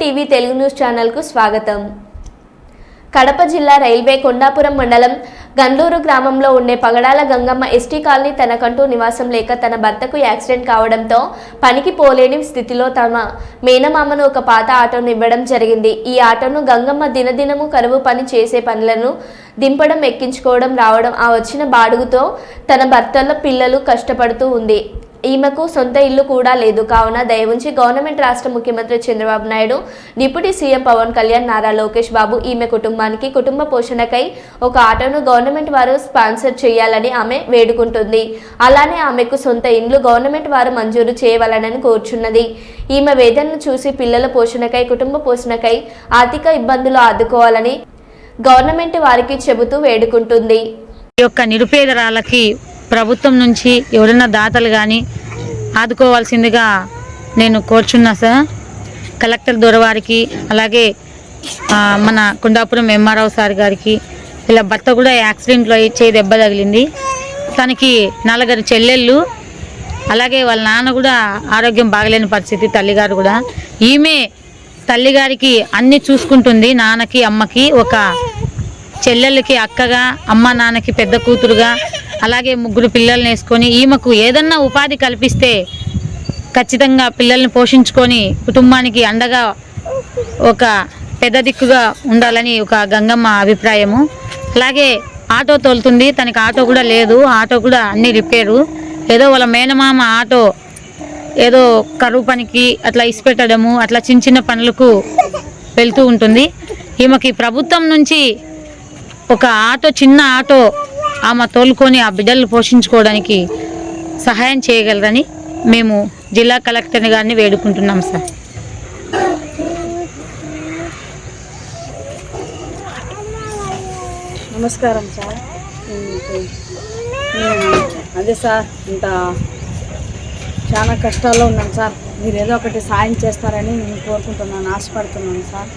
TV Telugu news ఛానల్కు స్వాగతం. కడప జిల్లా రైల్వే కొండాపురం మండలం గండ్లూరు గ్రామంలో ఉండే పగడాల గంగమ్మ ఎస్టీ కాలనీ తనకంటూ నివాసం లేక తన భర్తకు యాక్సిడెంట్ కావడంతో పనికి పోలేని స్థితిలో తమ మేనమామను ఒక పాత ఆటోను ఇవ్వడం జరిగింది. ఈ ఆటోను గంగమ్మ దినదినము కరువు పని చేసే పనులను దింపడం ఎక్కించుకోవడం రావడం ఆ వచ్చిన బాడుగుతో తన భర్తల పిల్లలు కష్టపడుతూ ఉంది. ఈమెకు సొంత ఇల్లు కూడా లేదు. కావున దయవుంచి గవర్నమెంట్ రాష్ట్ర ముఖ్యమంత్రి చంద్రబాబు నాయుడు డిప్యూటీ సీఎం పవన్ కళ్యాణ్ నారా లోకేష్ బాబు ఈమె కుటుంబానికి కుటుంబ పోషణకై ఒక ఆటోను గవర్నమెంట్ వారు స్పాన్సర్ చేయాలని ఆమె వేడుకుంటుంది. అలానే ఆమెకు సొంత ఇండ్లు గవర్నమెంట్ వారు మంజూరు చేయవలనని కోరుచున్నది. ఈమె వేదనను చూసి పిల్లల పోషణకై కుటుంబ పోషణకై ఆర్థిక ఇబ్బందులు ఆదుకోవాలని గవర్నమెంట్ వారికి చెబుతూ వేడుకుంటుంది. ఈ యొక్క నిరుపేదరాలకి ప్రభుత్వం నుంచి ఎవరైనా దాతలు కానీ ఆదుకోవాల్సిందిగా నేను కోరుచున్నా సార్. కలెక్టర్ దొరవారికి అలాగే మన కొండాపురం ఎంఆర్ఓ సార్ గారికి ఇలా భర్త కూడా యాక్సిడెంట్లో అయ్యి చేయి దెబ్బ తగిలింది. తనకి నలుగురు చెల్లెళ్ళు అలాగే వాళ్ళ నాన్న కూడా ఆరోగ్యం బాగలేని పరిస్థితి తల్లిగారు కూడా. ఈమె తల్లిగారికి అన్ని చూసుకుంటుంది నాన్నకి అమ్మకి. ఒక చెల్లెళ్ళకి అక్కగా అమ్మ నాన్నకి పెద్ద కూతురుగా అలాగే ముగ్గురు పిల్లల్ని వేసుకొని ఈమెకు ఏదన్నా ఉపాధి కల్పిస్తే ఖచ్చితంగా పిల్లల్ని పోషించుకొని కుటుంబానికి అండగా ఒక పెద్ద దిక్కుగా ఉండాలని ఒక గంగమ్మ అభిప్రాయము. అలాగే ఆటో తోలుతుంది తనకి ఆటో కూడా లేదు ఆటో కూడా అన్ని రిపేరు. ఏదో వాళ్ళ మేనమామ ఆటో ఏదో కరువు పనికి అట్లా ఇసిపెట్టడము అట్లా చిన్న చిన్న పనులకు వెళ్తూ ఉంటుంది. ఈమెకి ప్రభుత్వం నుంచి ఒక ఆటో చిన్న ఆటో ఆమె తోలుకొని ఆ బిడ్డలు పోషించుకోవడానికి సహాయం చేయగలరని మేము జిల్లా కలెక్టర్ గారిని వేడుకుంటున్నాం సార్. నమస్కారం సార్. అదే సార్ ఇంత చాలా కష్టాల్లో ఉన్నాను సార్. మీరు ఏదో ఒకటి సాయం చేస్తారని నేను కోరుకుంటున్నాను ఆశపడుతున్నాను సార్.